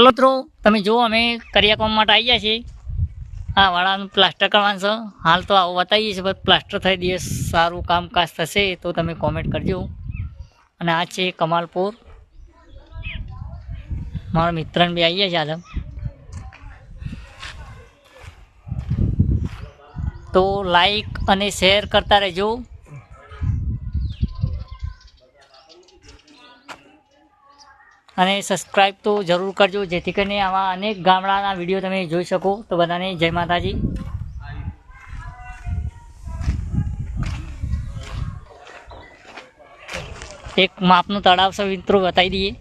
Hello મિત્રો તમે જુઓ, અમે કરિયાકોમ માટે આવી ગયા છીએ. આ વાળાનું પ્લાસ્ટર કરવાનું છે. હાલ તો આવું બતાવીએ છીએ પ્લાસ્ટર થઈ દિવસ સારું કામકાજ થશે તો તમે કોમેન્ટ કરજો. અને આ છે કમાલપુર. મારા મિત્રને બી આવી ગયા છે આજે તો લાઈક અને શેર કરતા રહેજો. અને સબસ્ક્રાઈબ તો જરૂર કરજો, જેથી કરીને આવા અનેક ગામડાના વીડિયો તમે જોઈ શકો. તો બધાને જય માતાજી. એક માપનું તળાવ છે મિત્રો, બતાવી દઈએ.